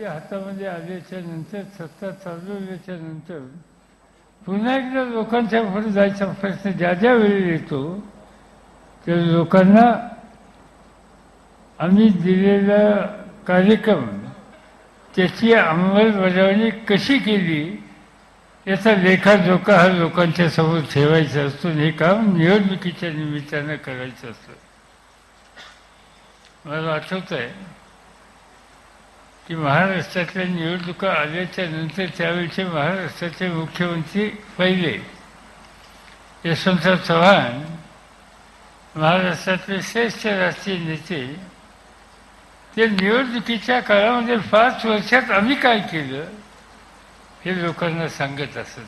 हातामध्ये म्हणजे आल्याच्यानंतर सत्ता चालवल्याच्या नंतर पुन्हा एकदा लोकांच्या पुढे जायचा प्रश्न ज्या ज्या वेळी येतो त्या लोकांना आम्ही दिलेला कार्यक्रम त्याची अंमलबजावणी कशी केली याचा लेखाजोखा हा लोकांच्या समोर ठेवायचा असतो हे काम निवडणुकीच्या निमित्तानं करायचं असतं. मला आठवत आहे की महाराष्ट्रातल्या निवडणुका आल्याच्यानंतर त्यावेळचे महाराष्ट्राचे मुख्यमंत्री पहिले. यशवंतराव चव्हाण महाराष्ट्रातले श्रेष्ठ राष्ट्रीय नेते. ते निवडणुकीच्या काळामध्ये पाच वर्षात आम्ही काय केलं? हे लोकांना सांगत असत.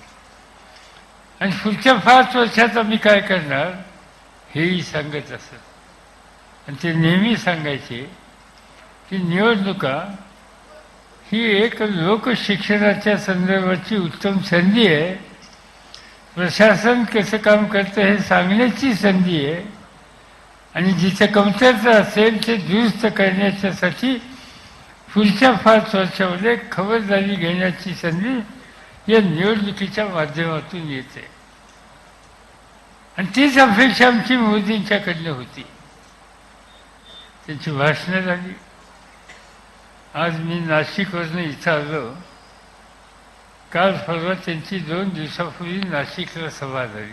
आणि पुढच्या पाच वर्षात आम्ही काय करणार? हेही सांगत असत. आणि ते नेहमी सांगायचे की निवडणुका ही एक लोकशिक्षणाच्या संदर्भाची उत्तम संधी आहे. प्रशासन कसं काम करतं हे सांगण्याची संधी आहे. आणि जिथे कमतरता असेल ते दुरुस्त करण्याच्यासाठी पुढच्या पाच वर्षामध्ये खबरदारी घेण्याची संधी या निवडणुकीच्या माध्यमातून येते. आणि तीच अपेक्षा आमची मोदींच्याकडनं होती. त्यांची भाषणं झाली. आज मी नाशिकवरनं इथं आलो. काल परवा त्यांची दोन दिवसापूर्वी नाशिकला सभा झाली.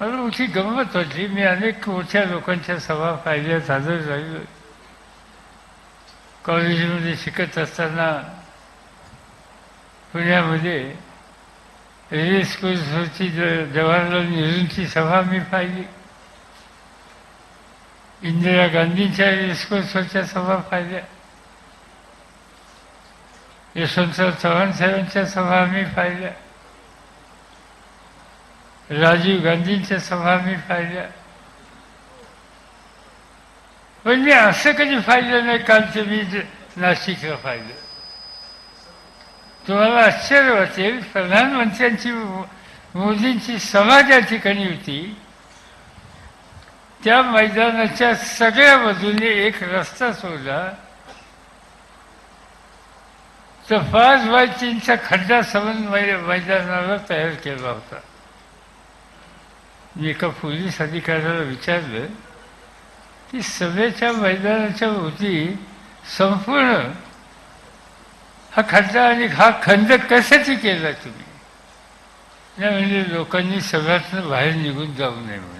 मला मोठी गंमत वाटली. मी अनेक मोठ्या लोकांच्या सभा पाहिल्यात हजर राहिलो कॉलेजमध्ये शिकत असताना पुण्यामध्ये रेल्वे स्कूलवरची जवाहरलाल नेहरूंची सभा मी पाहिली. इंदिरा गांधींच्या रेस्कोर्सवरच्या सभा पाहिल्या यशवंतराव चव्हाण साहेबांच्या सभा आम्ही पाहिल्या राजीव गांधींच्या सभा आम्ही पाहिल्या पण म्हणजे मी असं कधी पाहिलं नाही कालचं मी नाशिकला पाहिलं. तुम्हाला आश्चर्य वाटेल प्रधानमंत्र्यांची मोदींची सभा ज्या ठिकाणी होती त्या मैदानाच्या सगळ्या बाजूने एक रस्ता सोडला. तर पाच बाय तीनचा खड्डा समज मैदानाला तयार केला होता. मी एका पोलीस अधिकाऱ्याला विचारलं की सभेच्या मैदानाच्या भोवती संपूर्ण? हा खड्डा आणि हा खंड कशाची केला तुम्ही? नाही म्हणजे लोकांनी सगळ्यातनं बाहेर निघून जाऊ नये म्हणून.